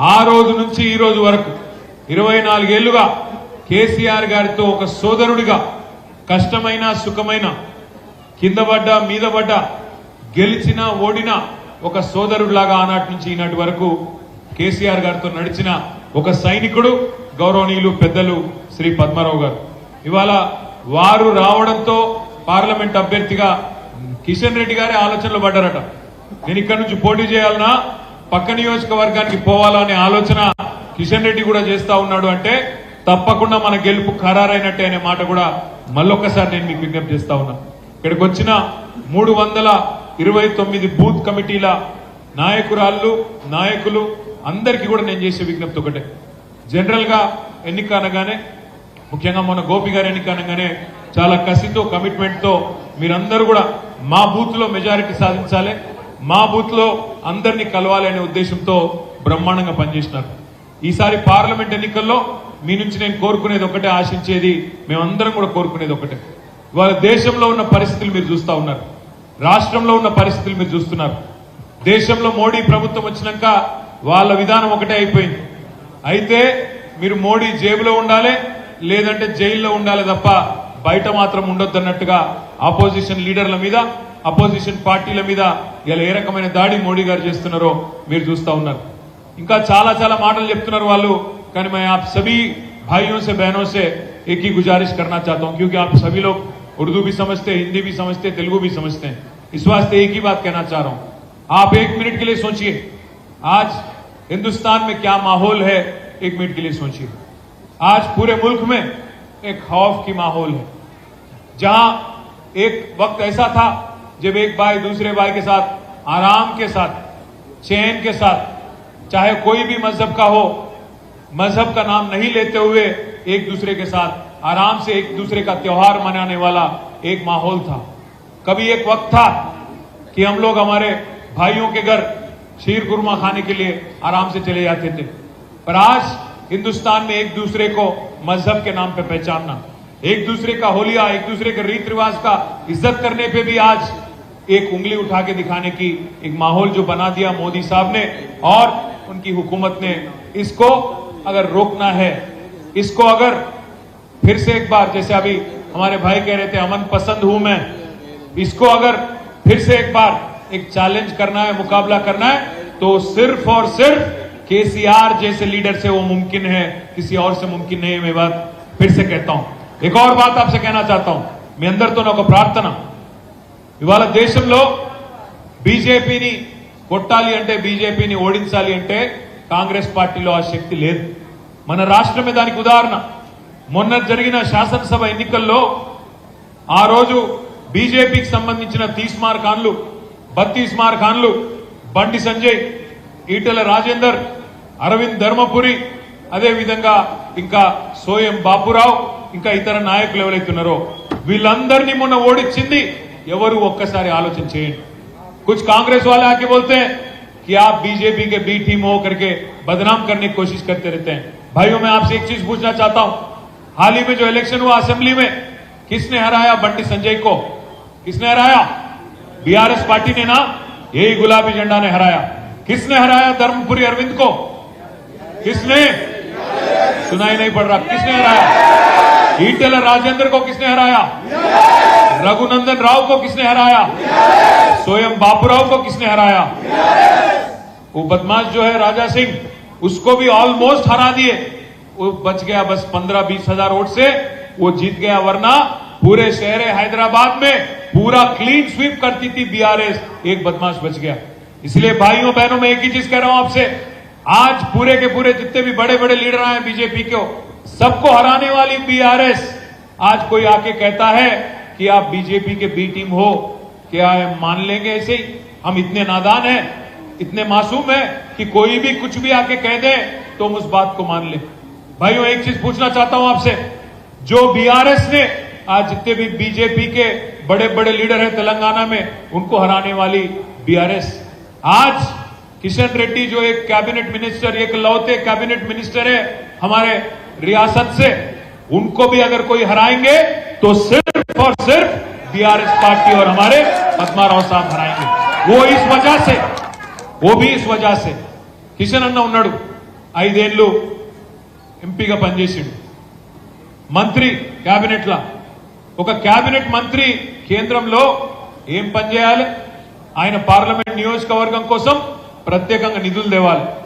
ఆ రోజు నుంచి ఈ రోజు వరకు ఇరవై నాలుగేళ్ళుగా కేసీఆర్ గారితో ఒక సోదరుడిగా కష్టమైన సుఖమైన కింద పడ్డా మీద పడ్డా గెలిచినా ఓడినా ఒక సోదరుడిలాగా ఆనాటి నుంచి ఈనాటి వరకు కేసీఆర్ గారితో నడిచిన ఒక సైనికుడు గౌరవనీయులు పెద్దలు శ్రీ పద్మారావు గారు. ఇవాళ వారు రావడంతో పార్లమెంట్ అభ్యర్థిగా కిషన్ రెడ్డి గారే ఆలోచనలు పడ్డారట. నేను ఇక్కడి నుంచి పోటీ చేయాలన్నా పక్క నియోజకవర్గానికి పోవాలా అనే ఆలోచన కిషన్ రెడ్డి కూడా చేస్తా ఉన్నాడు అంటే తప్పకుండా మన గెలుపు ఖరారైనట్టే అనే మాట కూడా మళ్ళొక్కసారి నేను మీకు విజ్ఞప్తి చేస్తా ఉన్నా. ఇక్కడికి వచ్చిన మూడు వందల ఇరవై తొమ్మిది బూత్ కమిటీల నాయకురాళ్ళు నాయకులు అందరికీ కూడా నేను చేసే విజ్ఞప్తి ఒకటే. జనరల్గా ఎన్నిక అనగానే ముఖ్యంగా మన గోపి గారి ఎన్నిక అనగానే చాలా కసితో కమిట్మెంట్తో మీరందరూ కూడా మా బూత్లో మెజారిటీ సాధించాలి. మా బూత్లో అందరినీ కలవాలి అనే ఉద్దేశంతో బ్రహ్మాండంగా పనిచేసినారు. ఈసారి పార్లమెంట్ ఎన్నికల్లో మీ నుంచి నేను కోరుకునేది ఒకటే ఆశించేది మేమందరం కూడా కోరుకునేది ఒకటే. ఇవాళ దేశంలో ఉన్న పరిస్థితులు మీరు చూస్తా ఉన్నారు. రాష్ట్రంలో ఉన్న పరిస్థితులు మీరు చూస్తున్నారు. దేశంలో మోడీ ప్రభుత్వం వచ్చినాక వాళ్ళ విధానం ఒకటే అయిపోయింది. అయితే మీరు మోడీ జేబులో ఉండాలి లేదంటే జైల్లో ఉండాలి తప్ప బయట మాత్రం ఉండొద్దన్నట్టుగా అపోజిషన్ ఆపోజిషన్ లీడర్ల మీద అపోజిషన్ పార్టీల మీద ఇలా ఏ రకమైన దాడి మోడీ గారు చేస్తున్నారో మీరు చూస్తా ఉన్నారు ఇంకా చాలా చాలా మాటలు చెప్తున్నారు వాళ్ళు కానీ मैं आप सभी भाइयों से बहनों से एक ही गुजारिश करना चाहता हूं क्योंकि आप सभी लोग उर्दू भी समझते हैं हिंदी भी समझते हैं तेलुगु भी समझते हैं इस वास्ते एक ही बात कहना चाह रहा हूं आप एक मिनट के लिए सोचिए आज हिंदुस्तान में क्या माहौल है एक मिनट के लिए सोचिए आज पूरे मुल्क में एक खौफ की माहौल है जहां एक वक्त ऐसा था जब एक भाई दूसरे भाई के साथ आराम के साथ, चैन के साथ, चाहे कोई भी मज़हब का हो, मज़हब का नाम नहीं लेते हुए एक दूसरे के साथ, आराम से एक दूसरे का त्योहार मनाने वाला एक माहौल था। कभी एक वक्त था कि हम लोग हमारे भाइयों के घर शीर गुरमा खाने के लिए आराम से चले जाते थे। पर आज हिंदुस्तान में एक दूसरे को मज़हब के नाम पर पहचानना, एक दूसरे का होलिया, एक दूसरे के रीत रिवाज का इज़्ज़त करने पे भी आज एक उंगली उठा के दिखाने की एक माहौल जो बना दिया मोदी साहब ने, और उनकी हुकूमत ने। इसको अगर रोकना है, इसको अगर फिर से एक बार, जैसे अभी हमारे भाई कह रहे थे, अमन पसंद हूँ मैं, इसको अगर फिर से एक बार एक चैलेंज करना है, मुकाबला करना है तो सिर्फ़ और सिर्फ़ केसीआर जैसे लीडर से वो मुमकिन है, किसी और से मुमकिन नहीं है, मैं बात फिर से कहता हूँ। एक और बात आपसे कहना चाहता हूँ, मैं अंदर तो ना को प्रार्थना ఇవాళ దేశంలో బీజేపీని కొట్టాలి అంటే బీజేపీని ఓడించాలి అంటే కాంగ్రెస్ పార్టీలో ఆ శక్తి లేదు. మన రాష్ట్రమే దానికి ఉదాహరణ. మొన్న జరిగిన శాసనసభ ఎన్నికల్లో ఆ రోజు బీజేపీకి సంబంధించిన తీస్మార్ ఖాన్లు బత్తీస్మార్ ఖాన్లు బండి సంజయ్ ఈటెల రాజేందర్ అరవింద్ ధర్మపురి అదేవిధంగా ఇంకా సోయం బాపురావు ఇంకా ఇతర నాయకులు ఎవరైతున్నారో వీళ్ళందరినీ మొన్న ఓడించింది ఎవరు ఒక్కసారి ఆలోచన చేయండి कुछ कांग्रेस वाले आके बोलते हैं कि आप बीजेपी के बी टीम हो करके बदनाम करने की कोशिश करते रहते हैं भाइयों मैं आपसे एक चीज पूछना चाहता हूं हाल ही में जो इलेक्शन हुआ असेंबली में किसने हराया बंटी संजय को किसने हराया बीआरएस पार्टी ने ना यही गुलाबी झंडा ने हराया किसने हराया धर्मपुरी अरविंद को किसने सुनाई नहीं पड़ रहा किसने हराया ईटेल राजेंद्र को किसने हराया रघुनंदन राव को किसने हराया? स्वयं बाबूराव को किसने हराया? वो बदमाश जो है राजा सिंह, उसको भी ऑलमोस्ट हरा दिए। वो बच गया बस पंद्रह बीस हज़ार वोट से, वो जीत गया वरना पूरे शहर हैदराबाद में पूरा क्लीन स्वीप करती थी बीआरएस एक बदमाश बच गया। इसलिए भाइयों, बहनों, में एक ही चीज़ कह रहा हूँ आपसे, आज पूरे के पूरे जितने भी बड़े बड़े लीडर आए बीजेपी को, सबको हराने वाली बीआरएस आज कोई आके कहता है कि आप बीजेपी के बी टीम हो क्या मान लेंगे ऐसे ही। हम इतने नादान हैं, इतने मासूम हैं कि कोई भी कुछ भी आके कह दे तो हम उस बात को मान ले। भाइयों, एक चीज़ पूछना चाहता हूँ आपसे। जो बीआरएस ने आज जितने भी बीजेपी के बड़े बड़े लीडर हैं तेलंगाना में, उनको हराने वाली बीआरएस आज किशन रेड्डी जो एक कैबिनेट मिनिस्टर, एक लौते कैबिनेट मिनिस्टर है हमारे रियासत से, उनको भी अगर कोई हराएँगे तो सिर्फ़ और सिर्फ बीआरएस पार्टी और हमारे पदमा राव साहब हराएंगे वो इस वजह से वो भी इस वजह से కిషన్ అన్న ఉన్నాడు ऐदे ఎంపీగా పనిచేసిండు మంత్రి క్యాబినెట్లా ఒక క్యాబినెట్ మంత్రి కేంద్రంలో ఏం పనిచేయాలి? ఆయన పార్లమెంట్ నియోజకవర్గం కోసం ప్రత్యేకంగా నిధులు తేవాలి.